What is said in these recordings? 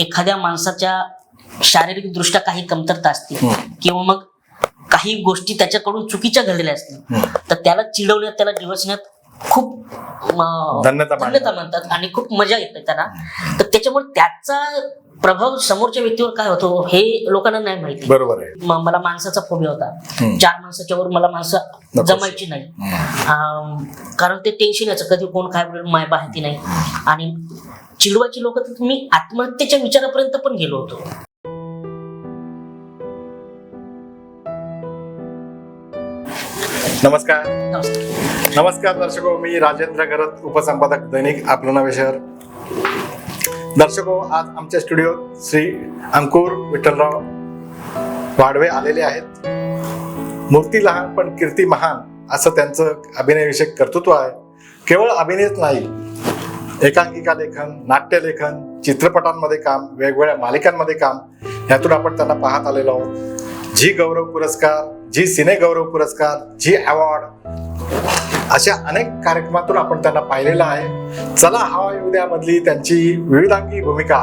एखाद्या माणसाच्या शारीरिक दृष्ट्या काही कमतरता असतील. किंवा मग काही गोष्टी त्याच्याकडून चुकीच्या घडलेल्या असतील. तर त्याला चिडवण्यात त्याला डिवचण्यात खूप धन्यता मानतात. धन्यता म्हणतात आणि खूप मजा येते त्यांना. तर त्याच्यामुळे त्याचा प्रभाव समोरच्या व्यक्तीवर काय होतो हे लोकांना नाही माहिती. बरोबर आहे. मला माणसाचा फोबिया होता. चार माणसाच्या वर मला माणसं. जमायची नाही. कारण ते टेन्शन याचं कधी कोण काय बोलेल माय माहिती नाही. आणि चिडवायची लोक तर मी आत्महत्येच्या विचारापर्यंत पण गेलो होतो. नमस्कार. नमस्कार. दर्शको मी राजेंद्र गरत उपसंपादक दैनिक आपलं नवे शहर. दर्शको आज आमच्या स्टुडिओत श्री अंकुर विठ्ठलराव वाढवे आलेले आहेत. मूर्ती लहान पण कीर्ती महान असं त्यांचं अभिनयविषयक कर्तृत्व आहे. केवळ अभिनयच नाही एकांकिका लेखन नाट्यलेखन चित्रपटांमध्ये काम वेगवेगळ्या मालिकांमध्ये काम यातून आपण त्यांना पाहत आलेलो आहोत. जी गौरव पुरस्कार जी सिने गौरव पुरस्कार जी अवॉर्ड अशा अनेक कार्यक्रमातून आपण त्यांना पाहिलेलं आहे. चला हवा येऊ मधली त्यांची विविधांगी भूमिका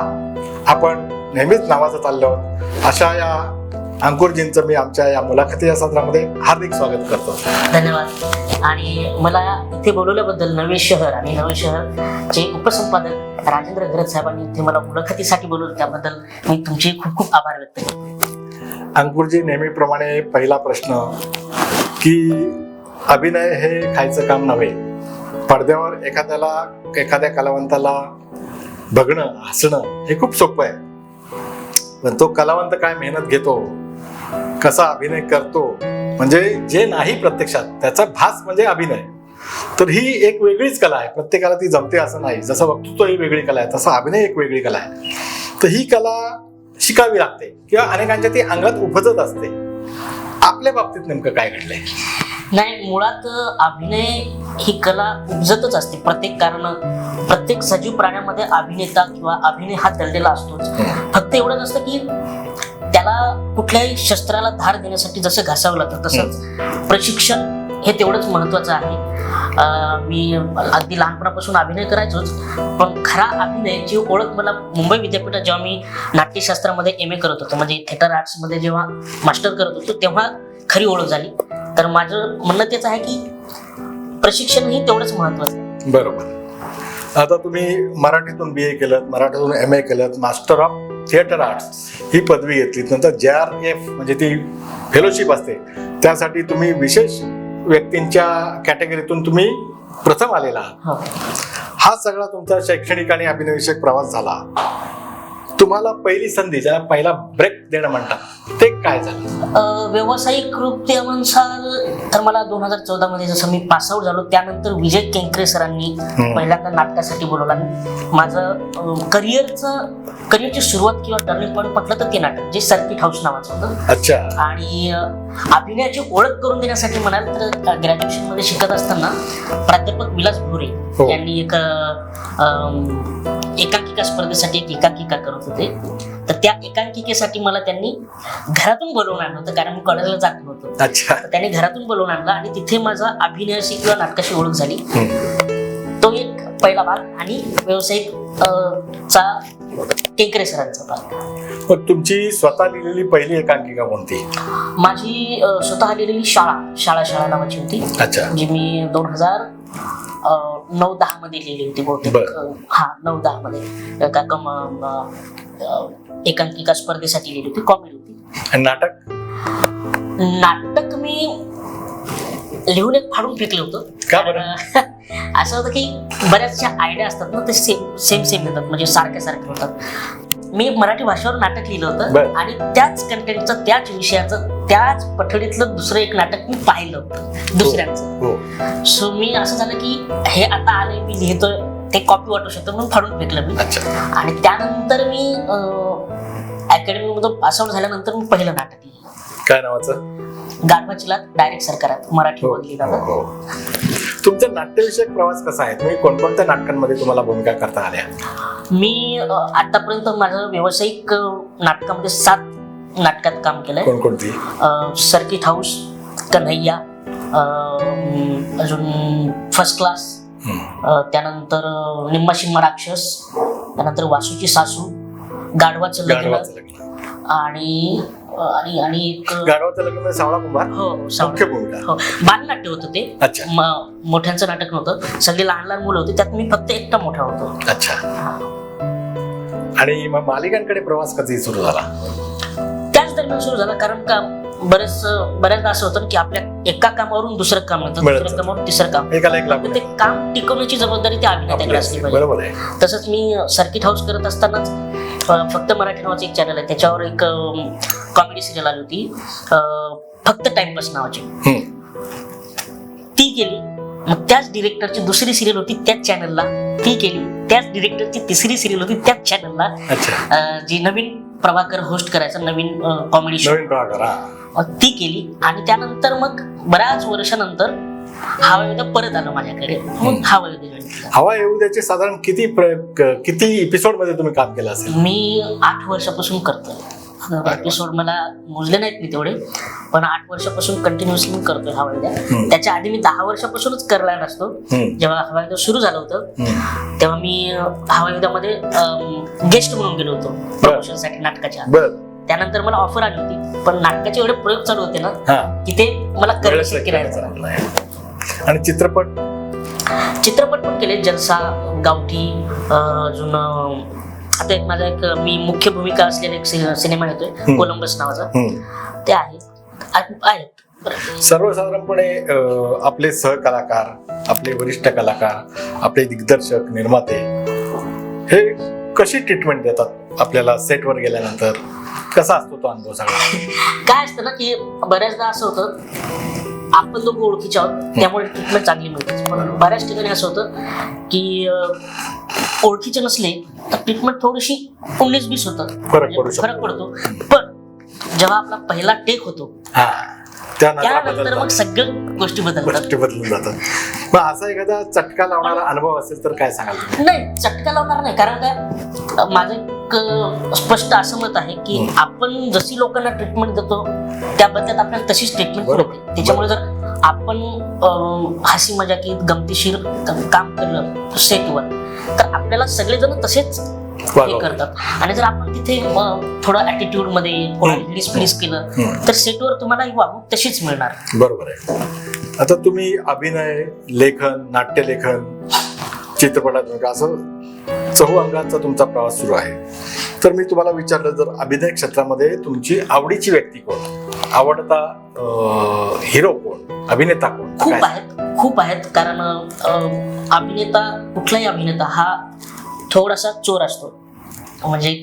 आपण नेहमीच नावाजत आलो अशा या अंकुरजींचं मी आमच्या या मुलाखती या सत्रामध्ये हार्दिक स्वागत करतो. धन्यवाद. आणि मला इथे बोलवल्याबद्दल नवे शहर आणि नवे शहरचे उपसंपादक राजेंद्र गरज साहेबांनी इथे मला मुलाखतीसाठी बोलवलं. त्याबद्दल मी तुमचे खूप खूप आभार व्यक्त करतो. अंकुरजी नेहमीप्रमाणे पहिला प्रश्न की अभिनय हे खायचं काम नव्हे. पडद्यावर एखाद्याला एखाद्या कलावंताला बघणं हसणं हे खूप सोपं आहे. पण तो कलावंत काय मेहनत घेतो कसा अभिनय करतो म्हणजे जे नाही प्रत्यक्षात त्याचा भास म्हणजे अभिनय. तर ही एक वेगळीच कला आहे. प्रत्येकाला ती जमते असं नाही. जसं वक्तृत्व ही वेगळी कला आहे तसा अभिनय एक वेगळी कला आहे. तर ही कला शिकावी लागते किंवा अनेकांच्या ती अंगात उपजत असते. आपल्या बाबतीत नेमकं काय घडलंय? नाही मुळात अभिनय ही कला उपजतच असते. प्रत्येक कारण प्रत्येक सजीव प्राण्यामध्ये अभिनेता किंवा अभिनय हा दडलेला असतोच. फक्त एवढंच असतं की त्याला कुठल्याही शस्त्राला धार देण्यासाठी जसं घासावं लागतं तसंच प्रशिक्षण हे तेवढंच महत्वाचं आहे. मी अगदी लहानपणापासून अभिनय करायचोच पण खरा अभिनयची ओळख मला मुंबई विद्यापीठात जेव्हा मी नाट्यशास्त्रामध्ये एम ए करत होतो म्हणजे थिएटर आर्ट्समध्ये जेव्हा मास्टर करत होतो तेव्हा खरी ओळख झाली. तर माझं म्हणणं तेच आहे की प्रशिक्षण ही तेवढंच महत्वाचं बरोबर. आता तुम्ही मराठीतून बी ए केलं मराठीतून एम ए केलं मास्टर ऑफ थिएटर आर्ट्स ही पदवी घेतली नंतर जे आर एफ म्हणजे ती फेलोशिप असते. त्यासाठी तुम्ही विशेष व्यक्तींच्या कॅटेगरीतून तुम्ही प्रथम आलेला आहात हो. हा सगळा तुमचा शैक्षणिक आणि अभिनयविषयक प्रवास झाला तुम्हाला पहिली संधी ज्याला पहिला ब्रेक देणं म्हणतात ते काय झालं? व्यावसायिक कृत्य म्हणसाल तर मला दोन हजार चौदा मध्ये जसं मी पासआउट झालो त्यानंतर विजय केंकरे सरांनी पहिल्यांदा नाटकासाठी बोलवलं. माझं करिअरचं करिअरची सुरुवात किंवा टर्निंग पॉईंट म्हटलं तर ते नाटक जे सर्किट हाऊस नावाचं होतं. अच्छा. आणि अभिनयाची ओळख करून देण्यासाठी म्हणाल तर ग्रॅज्युएशनमध्ये शिकत असताना प्राध्यापक विलास भोरे हो. यांनी एक एकांकिका स्पर्धेसाठी एक एकांकिका करत होते. तर त्या एकांकिकेसाठी मला त्यांनी घरातून बोलवून आणलं होतं कारण मी कॉलेजला जात नव्हतो. त्यांनी घरातून बोलवून आणलं आणि तिथे माझा अभिनयाशी किंवा नाटकाशी ओळख झाली. तो एक पहिला भाग आणि व्यावसायिक चा केंकरे सरांचा भाग. तुमची स्वतः लिहिलेली पहिली एकांकिका कोणती? माझी स्वतः लिहिलेली शाळा शाळा शाळा नावाची होती. अच्छा. जी मी दोन हजार नऊ दहा मध्ये लिहिली होती बहुतेक. हा नऊ दहा मध्ये. एका कम एकांकिका स्पर्धेसाठी लिहिली होती कॉमेडी होती. नाटक? नाटक मी लिहून एक फाडून फेकलं होतं. का असं होतं की बऱ्याचशा आयडिया असतात ना ते सेम सेम सेम येतात म्हणजे सारखे सारखे होतात. मी मराठी भाषेवर नाटक लिहिलं. होतं आणि त्याच कंटेंटचं त्याच विषयाचं त्याच पठडीतलं दुसरं एक नाटक मी पाहिलं होतं दुसऱ्यांचं. हो सो मी असं झालं की हे आता आले मी लिहितोय ते कॉपी वाटू शकतो म्हणून फाडून फेकलं मी. आणि त्यानंतर मी अकॅडमी मधून पासआउट झाल्यानंतर मी पहिलं नाटक लिहिलं. काय नावाचं? गाढवाची लाट डायरेक्ट सरकारात मराठी हो, मध्ये लिहिलं हो. तुमचा नाट्यविषयक प्रवास कसा आहे? तुम्ही कोणकोणत्या नाटकांमध्ये तुम्हाला भूमिका करता आल्या? मी आतापर्यंत माझं व्यावसायिक नाटकामध्ये सात नाटकात काम केलंय. कोणकोणती? सर्किट हाऊस कन्हैया अजून फर्स्ट क्लास त्यानंतर निम्मा शिम्मा राक्षस त्यानंतर वासूची सासू गाढवाचं लग्न. आणि आणि आणि एक गाढवाचं लग्न म्हणजे सावळा कुंभार? हो. मुख्य भूमिका. हो बालनाट्य होतं ते अच्छा. म- मोठ्यांचं नाटक नव्हतं. सगळे लहान लहान मुलं होते. त्यात मी फक्त एकटा मोठा होतो. अच्छा. आणि मग मालिकांकडे प्रवास कधी सुरू झाला? त्याच दरम्यान सुरू झाला. कारण का बरेच बऱ्याचदा असं होतं ना की आपल्या एका कामावरून दुसरं काम येतं मिळतं. दुसऱ्या कामावरून तिसरं काम. एकाला एक लागून तर ते काम टिकवण्याची जबाबदारी त्या अभिनेत्याकडे असली पाहिजे. बरोबर आहे. तसंच मी सर्किट हाऊस करत असतानाच अ, फक्त मराठी नावाचं एक चॅनल आहे. त्याच्यावर एक कॉमेडी सिरियल आली होती. फक्त टाइमपास नावाची. ती केली. मग त्याच डिरेक्टरची दुसरी सिरियल होती त्याच चॅनलला ती केली. त्याच डिरेक्टरची तिसरी सिरियल होती त्याच चॅनलला अच्छा. जी नवीन प्रभाकर होस्ट करायचा नवीन कॉमेडी शो ती केली. आणि त्यानंतर मग बऱ्याच वर्षानंतर हवा युद्ध परत आलं माझ्याकडे. मग हवा केलं. हवा येऊ द्याचे साधारण किती किती एपिसोडमध्ये तुम्ही काम केलं असेल? मी आठ वर्षापासून करतोय. एपिसोड मला मोजले नाहीत मी तेवढे. पण आठ वर्षापासून कंटिन्युअसली मी करतोय हवा हम्म. युद्ध त्याच्या आधी मी दहा वर्षापासूनच करायला नसतो. जेव्हा हवा युद्ध सुरू झालं होतं. तेव्हा मी अं, हवा युद्धामध्ये गेस्ट म्हणून गेलो होतो. प्रमोशनसाठी नाटकाच्या. त्यानंतर मला ऑफर आली होती. पण नाटकाचे एवढे प्रयोग चालू होते ना की ते मला. आणि चित्रपट? चित्रपट पण केले जलसा गावठी अजून आता एक माझा एक मी मुख्य भूमिका असलेला एक सिनेमा येतोय कोलंबस नावाचा. ते आहेत. सर्वसाधारणपणे आपले सहकलाकार आपले वरिष्ठ कलाकार आपले दिग्दर्शक निर्माते हे कशी ट्रीटमेंट देतात आपल्याला सेटवर गेल्यानंतर? कसा असतो तो अनुभव सगळा? काय असतं ना की बऱ्याचदा असं होतं आपण लोक ओळखीचे आहोत त्यामुळे ट्रीटमेंट चांगली मिळते पण बऱ्याच ठिकाणी असं होतं की ओळखीचे नसले तर ट्रीटमेंट थोडीशी उन्नीस बीस होतं. फरक शकतो. फरक पडतो. पण जेव्हा आपला पहिला टेक होतो हा. त्यानंतर मग. सगळ्या गोष्टी बदलतात. बदलून जातात. मग असा एखादा चटका लावणारा अनुभव असेल तर काय सांगाल नाही चटका लावणार नाही. कारण काय? माझं एक स्पष्ट असं मत आहे की. आपण जशी लोकांना ट्रीटमेंट देतो त्या बदल्यात आपल्याला तशीच ट्रीटमेंट. होते त्याच्यामुळे जर आपण हसी मजाकीत गमतीशीर काम केलं सेटवर तर आपल्याला सगळेजण तसेच हे. करतात आणि जर आपण तिथे थोडं ऍटिट्यूडमध्ये केलं. तर सेटवर तुम्हाला ही वागणूक तशीच मिळणार बरोबर आहे आता तुम्ही अभिनय लेखन नाट्यलेखन चित्रपटात असं अंगाचा तुमचा प्रवास सुरू आहे. तर मी तुम्हाला विचारलं जर अभिनय क्षेत्रामध्ये तुमची आवडीची व्यक्ती कोण? आवडता हिरो कोण? अभिनेता कोण? खूप? आहेत खूप आहेत. कारण अभिनेता कुठलाही अभिनेता हा थोडासा चोर असतो. म्हणजे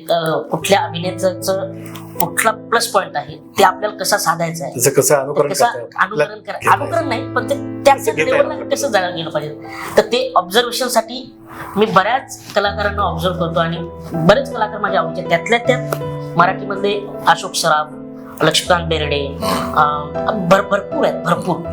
कुठल्या अभिनेत्याचं कुठला प्लस पॉइंट आहे ते आपल्याला कसा साधायचा आहे त्याचं कसं अनुकरण? अनुकरण करा घेता अनुकरण नाही पण ते घेता लेवलला? कसं जायला गेलं पाहिजे तर ते ऑब्झर्वेशनसाठी मी बऱ्याच कलाकारांना ऑब्झर्व करतो आणि बरेच कलाकार माझ्या आवडीचे त्यातल्या त्यात मराठीमधले अशोक सराफ लक्ष्मीकांत बेर्डे भर भरपूर आहेत भरपूर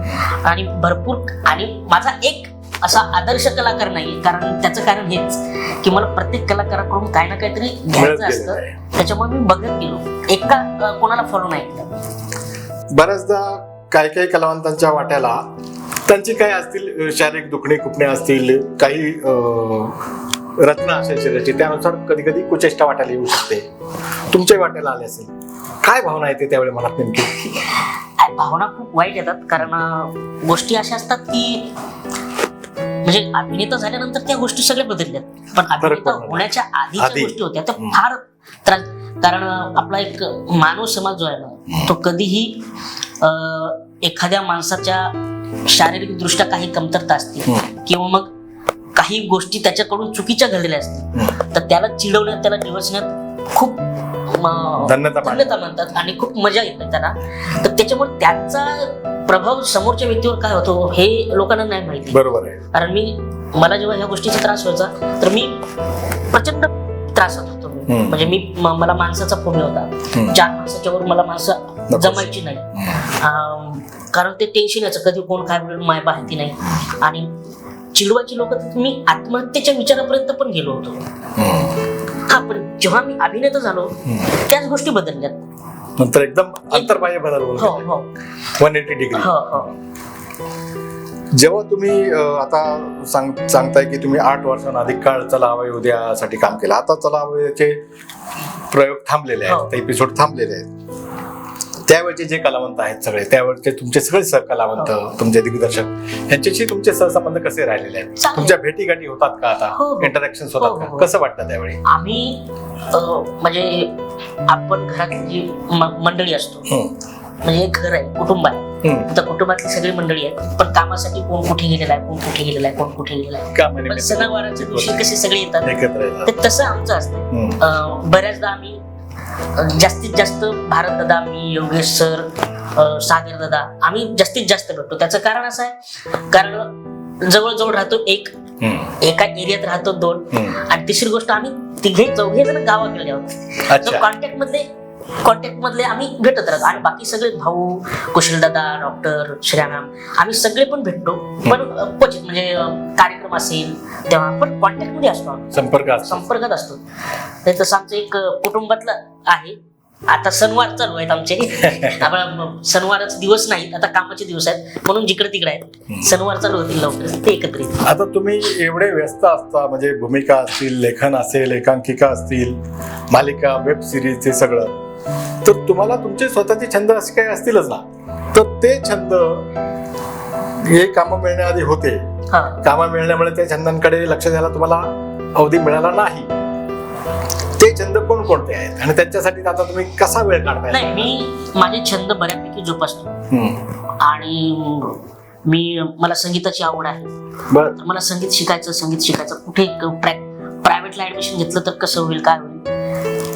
आणि भरपूर आणि माझा एक असा आदर्श कलाकार नाही कारण त्याचं कारण हेच की मला प्रत्येक कलाकाराकडून काही ना काहीतरी घ्यायचं असतं. त्याच्यामुळे मी बघत गेलो. एका कोणाला फॉलो नाही केलं. बऱ्याचदा काही काही कलावंतांच्या वाट्याला त्यांची काही असतील शारीरिक दुखणे खुपणे असतील काही रचना असेल शरीराची त्यानुसार कधी कधी कुचेष्टा वाट्याला येऊ शकते. तुमच्या वाट्याला आले असेल काय भावना येते त्यावेळी मनात नेमकी? भावना खूप वाईट येतात. कारण गोष्टी अशा असतात की म्हणजे अभिनेता झाल्यानंतर त्या गोष्टी सगळ्या बदलल्यात पण अभिनेता. होण्याच्या आधी. गोष्टी होत्या त्या. फार त्रास कारण आपला एक मानव समाज जो आहे ना तो कधीही एखाद्या माणसाच्या शारीरिक दृष्ट्या काही कमतरता असतील. किंवा मग काही गोष्टी त्याच्याकडून चुकीच्या घडलेल्या असतील तर त्याला चिडवण्यात त्याला दिवसण्यात खूप धन्यता मानतात. धन्यता मानतात आणि खूप मजा येते त्यांना तर त्याच्यामुळे त्याचा प्रभाव समोरच्या व्यक्तीवर काय होतो हे लोकांना नाही माहिती बरोबर आहे कारण मी मला जेव्हा ह्या गोष्टीचा त्रास व्हायचा तर मी प्रचंड त्रासात होतो. हम्म. म्हणजे मी मला माणसाचा फोबिया होता. चार माणसाच्या वर मला माणसं. जमायची नाही कारण ते टेन्शन याचं कधी कोण काय बोलेल माय माहिती नाही आणि चिडवायची लोक मी आत्महत्येच्या विचारापर्यंत पण गेलो होतो. हा पण जेव्हा मी अभिनेता झालो त्याच गोष्टी बदलल्यात नंतर एकदम अंतर्बाह्य बदल हो हो. वन एटी डिग्री हो हो. जेव्हा तुम्ही आता सांग सांगताय की तुम्ही आठ वर्षांना अधिक काळ चला हवा उद्यासाठी काम केलं. आता चला उद्याचे प्रयोग थांबलेले हो. आहेत एपिसोड थांबलेले आहेत. त्यावेळचे जे कलावंत आहेत सगळे त्यावेळचे तुमचे सगळे सहकलावंत तुमचे दिग्दर्शक यांच्याशी तुमचे सहसंबंध कसे राहिलेले आहेत. तुमच्या भेटी गाठी होतात का आता? हो, हो. इंटरॅक्शन हो, होतात हो, का? हो. कसं वाटतं त्यावेळी? आम्ही म्हणजे आपण घरातली जी मंडळी असतो. म्हणजे एक घर आहे कुटुंब आहे. तर कुटुंबातली सगळी मंडळी आहेत. पण कामासाठी कोण कुठे गेलेला आहे कोण कुठे गेलेला आहे कोण कुठे गेलेला आहे. सणावाराच्या दिवशी कसे सगळे येतात एकत्र येतात. ते तसं आमचं असतं. बऱ्याचदा आम्ही जास्तीत जास्त भारत दादा मी योगेश सर सागर दादा आम्ही जास्तीत जास्त भेटतो. त्याचं कारण असं आहे कारण जवळजवळ राहतो एक. एका एरियात राहतो दोन. आणि तिसरी गोष्ट आम्ही तिघे चौघे जण गावाकडे आहोत कॉन्टॅक्ट मधले कॉन्टॅक्ट मधले आम्ही भेटत राहतो. आणि बाकी सगळे भाऊ कुशलदादा डॉक्टर श्रीराम आम्ही सगळे पण भेटतो. पण क्वचित म्हणजे कार्यक्रम असेल तेव्हा पण कॉन्टॅक्टमध्ये असतो आम्ही. संपर्क असतो. संपर्कात असतो. तसं आमचं एक कुटुंबातलं आहे. आता सणवार चालू आहेत आमचे. आपण सणवाराचे दिवस नाहीत आता कामाचे दिवस आहेत. म्हणून जिकडे तिकडे आहेत. सणवार चालू होतील लवकर ते एकत्रित. आता तुम्ही एवढे व्यस्त असता म्हणजे भूमिका असतील लेखन असेल एकांकिका असतील मालिका वेब सिरीज ते सगळं तर तुम्हाला तुमचे स्वतःचे छंद असे काही असतीलच ना? तर ते छंद हे कामं मिळण्याआधी होते. हा. कामं मिळण्यामुळे त्या छंदांकडे लक्ष द्यायला तुम्हाला अवधी मिळाला नाही. छंद कोणकोणते आहेत? आणि त्यांच्यासाठी आता तुम्ही कसा वेळ काढताय? नाही मी माझे छंद बऱ्यापैकी जोपासतो. आणि मी मला संगीताची आवड आहे. बर. तर मला संगीत शिकायचं संगीत शिकायचं. कुठे प्रायव्हेटला ऍडमिशन घेतलं तर कसं होईल काय होईल?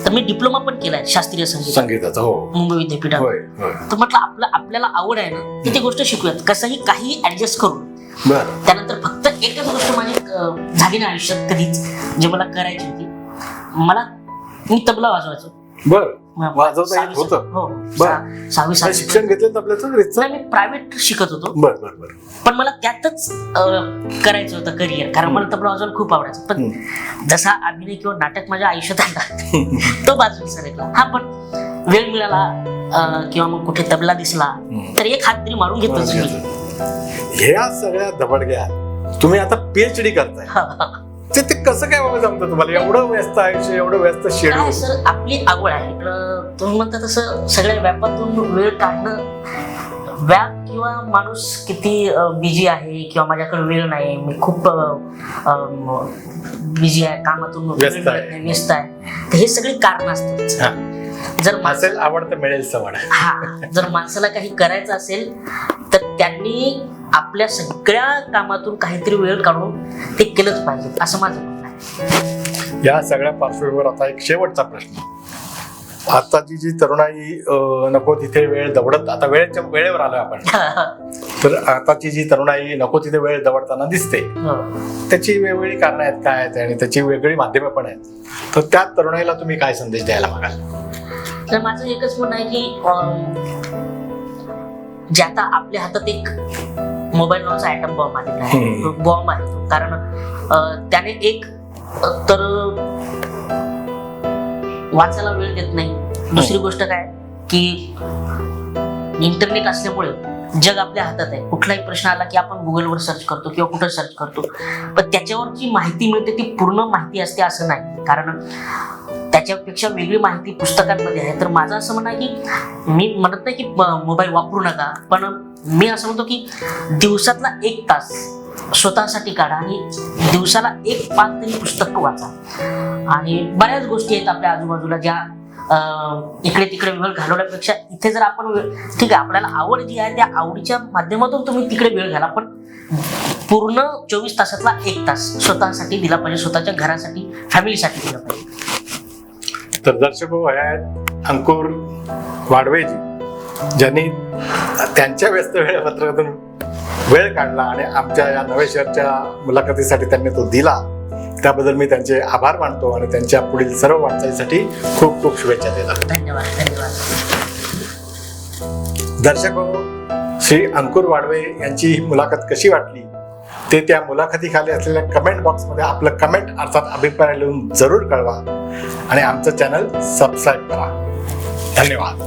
तर मी डिप्लोमा पण केलाय शास्त्रीय संगीत. संगीताचं हो. मुंबई विद्यापीठात. होय होय. तर म्हटलं आपलं आपल्याला आवड आहे ना तर ती गोष्ट शिकूयात. कसंही काही ऍडजस्ट करून बर. त्यानंतर फक्त एकच गोष्ट माझी अं, झाली ना आयुष्यात कधीच जे मला करायची होती. मला मी तबला वाजवायचो. बर. वाजवता येत होतं? हो बरं. सहा- सहावी काय सातवी शिक्षण घेतलं? नाही, मी प्रायव्हेट शिकत होतो. बर बर बर. पण मला त्यातच अं, करायचं होतं करिअर कारण मला तबला वाजवायला खूप आवडायचं. पण जसा अभिनय किंवा नाटक माझ्या आयुष्यात आला तो बाजूला सरकला. हा पण वेळ मिळाला अं, किंवा मग कुठे तबला दिसला तर एक हात तरी मारून घेतोच मी. ह्या सगळ्या दबडग्या तुम्ही आता पीएचडी करताय. ते ते कसं काय बाबा जमतं तुम्हाला? एवढं व्यस्त आयुष्य एवढं व्यस्त काय शेड्यूल सर आपली आवड आहे. तुम्ही म्हणता तसं सगळ्या व्यापातून वेळ काढणं. व्याप किंवा माणूस किती बिझी आहे किंवा माझ्याकडे वेळ नाही मी खूप बिझी आहे कामातून वेळ व्यस्त मिळत आहे. नाही, व्यस्त आहे. तर हे सगळी कारण असतात. जर माणसं असेल आवड तर मिळेल सवड. हा. जर माणसाला काही करायचं असेल तर त्यांनी आपल्या सगळ्या कामातून काहीतरी वेळ काढून ते केलंच पाहिजे असं माझं म्हणणं आहे. या सगळ्या पार्श्वभूमीवर आता एक शेवटचा प्रश्न. आताची जी तरुणाई नको तिथे वेळ दवडत आता वेळेच्या वेळेवर आलोय आपण. तर आताची जी तरुणाई नको तिथे वेळ दवडताना दिसते हो. त्याची वेगवेगळी कारणं आहेत काय आहेत आणि त्याची वेगळी माध्यमं पण आहेत. तर त्या तरुणाईला तुम्ही काय संदेश द्यायला मागाल? तर माझं एकच म्हणणं आहे की जे आता आपल्या हातात एक मोबाईल नावाचा आयटम बॉम्ब आलेला आहे. बॉम्ब आहे तो. कारण त्याने एक तर वाचायला वेळ देत नाही. दुसरी गोष्ट काय की इंटरनेट असल्यामुळे जग आपल्या हातात आहे. कुठलाही प्रश्न आला की आपण गुगलवर सर्च करतो किंवा कुठं सर्च करतो. पण त्याच्यावर जी माहिती मिळते ती पूर्ण माहिती असते असं नाही. कारण त्याच्यापेक्षा वेगळी माहिती पुस्तकांमध्ये आहे. तर माझं असं म्हणणं आहे की मी म्हणत नाही की मोबाईल वापरू नका पण मी असं म्हणतो की दिवसातला एक तास स्वतःसाठी काढा आणि दिवसाला एक पाच तरी पुस्तक वाचा. आणि बऱ्याच गोष्टी आहेत आपल्या आजूबाजूला ज्या इकडे तिकडे वेळ घालवण्यापेक्षा इथे जर आपण वेळ ठीक आहे आपल्याला आवड जी आहे त्या आवडीच्या माध्यमातून तुम्ही तिकडे वेळ घाला पण पूर्ण चोवीस तासातला एक तास स्वतःसाठी दिला पाहिजे स्वतःच्या घरासाठी फॅमिलीसाठी दिला पाहिजे. तर दर्शक हो, आहेत अंकुर वाडवेजी ज्यांनी त्यांच्या व्यस्त वेळापत्रकातून वेळ काढला आणि आमच्या या नव्या शहरच्या मुलाखतीसाठी त्यांनी तो दिला. त्याबद्दल मी त्यांचे आभार मानतो आणि त्यांच्या पुढील सर्व वाटचालीसाठी खूप खूप शुभेच्छा देतो. धन्यवाद धन्यवाद. दर्शक हो, श्री अंकुर वाडवे यांची ही मुलाखत कशी वाटली? ते त्या मुलाखतीखाली असलेल्या कमेंट बॉक्समध्ये आपलं कमेंट अर्थात अभिप्राय लिहून जरूर कळवा. आणि आमचं चॅनल सबस्क्राईब करा. धन्यवाद.